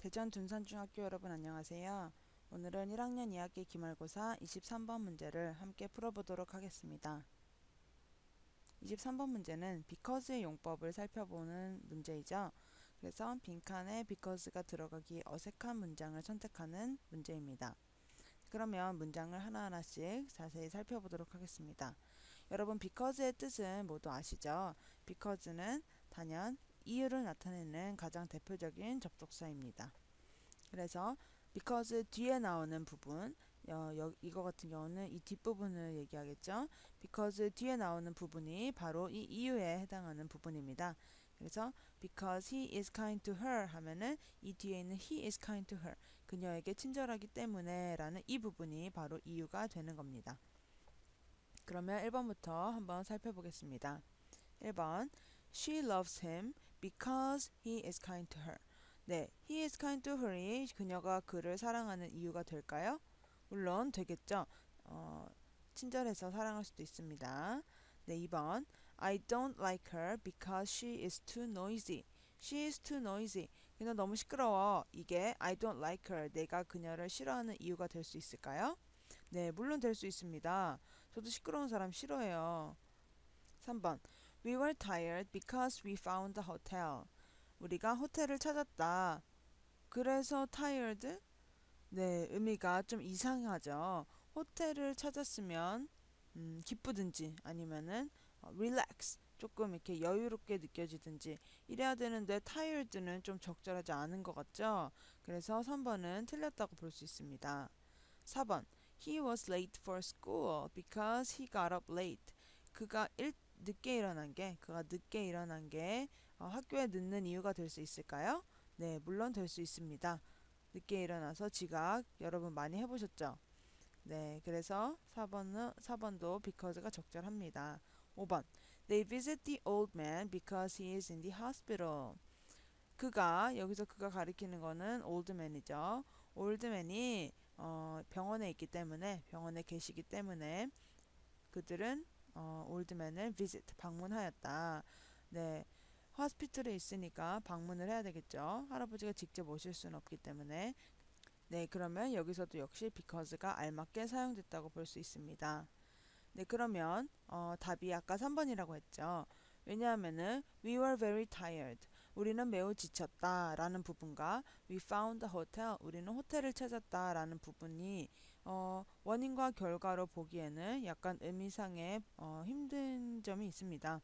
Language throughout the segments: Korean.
대전 둔산중학교 여러분 안녕하세요. 오늘은 1학년 2학기 기말고사 23번 문제를 함께 풀어보도록 하겠습니다. 23번 문제는 because의 용법을 살펴보는 문제이죠. 그래서 빈칸에 because가 들어가기 어색한 문장을 선택하는 문제입니다. 그러면 문장을 하나하나씩 자세히 살펴보도록 하겠습니다. 여러분 because의 뜻은 모두 아시죠? because는 단연 이유를 나타내는 가장 대표적인 접속사입니다. 그래서 because 뒤에 나오는 부분 어, 여, 이거 같은 경우는 이 뒷부분을 얘기하겠죠. because 뒤에 나오는 부분이 바로 이 이유에 해당하는 부분입니다. 그래서 because he is kind to her 하면은 이 뒤에 있는 he is kind to her 그녀에게 친절하기 때문에 라는 이 부분이 바로 이유가 되는 겁니다. 그러면 1번부터 한번 살펴보겠습니다. 1번 She loves him because he is kind to her. 네, he is kind to her이 그녀가 그를 사랑하는 이유가 될까요? 물론 되겠죠. 어, 친절해서 사랑할 수도 있습니다. 네, 2번. I don't like her because she is too noisy. She is too noisy. 그녀 너무 시끄러워. 이게 I don't like her. 내가 그녀를 싫어하는 이유가 될 수 있을까요? 네, 물론 될 수 있습니다. 저도 시끄러운 사람 싫어해요. 3번. We were tired because we found the hotel. 우리가 호텔을 찾았다. 그래서 tired? 네, 의미가 좀 이상하죠. 호텔을 찾았으면 음, 기쁘든지 아니면은 어, relax 조금 이렇게 여유롭게 느껴지든지 이래야 되는데 tired는 좀 적절하지 않은 것 같죠. 그래서 3번은 틀렸다고 볼 수 있습니다. 4번 He was late for school because he got up late. 그가 일, 늦게 일어난 게 그가 늦게 일어난 게 어, 학교에 늦는 이유가 될 수 있을까요? 네, 물론 될 수 있습니다. 늦게 일어나서 지각 여러분 많이 해보셨죠? 네, 그래서 4번은 4번도 because가 적절합니다. 5번 They visit the old man because he is in the hospital. 그가 여기서 그가 가리키는 거는 old man이 어, 병원에 있기 때문에 병원에 계시기 때문에 그들은 어, 올드맨을 visit 방문하였다. 네. 호스피털에 있으니까 방문을 해야 되겠죠. 할아버지가 직접 오실 수는 없기 때문에. 네, 그러면 여기서도 역시 because가 알맞게 사용됐다고 볼 수 있습니다. 네, 그러면 어, 답이 아까 3번이라고 했죠. 왜냐하면은 we were very tired. 우리는 매우 지쳤다 라는 부분과 we found the hotel. 우리는 호텔을 찾았다 라는 부분이 어, 원인과 결과로 보기에는 약간 의미상의 어, 힘든 점이 있습니다.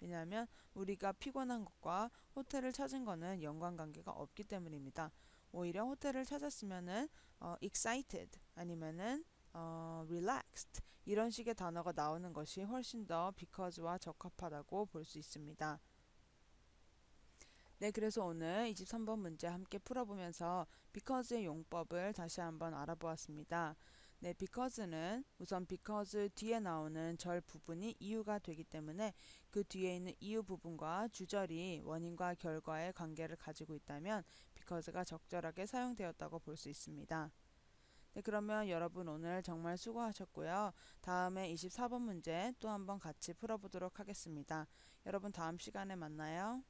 왜냐하면 우리가 피곤한 것과 호텔을 찾은 거는 연관관계가 없기 때문입니다. 오히려 호텔을 찾았으면은 어, excited 아니면은 어, relaxed 이런 식의 단어가 나오는 것이 훨씬 더 because와 적합하다고 볼 수 있습니다. 네, 그래서 오늘 23번 문제 함께 풀어보면서 because의 용법을 다시 한번 알아보았습니다. 네, because는 우선 because 뒤에 나오는 절 부분이 이유가 되기 때문에 그 뒤에 있는 이유 부분과 주절이 원인과 결과의 관계를 가지고 있다면 because가 적절하게 사용되었다고 볼 수 있습니다. 네, 그러면 여러분 오늘 정말 수고하셨고요. 다음에 24번 문제 또 한번 같이 풀어보도록 하겠습니다. 여러분 다음 시간에 만나요.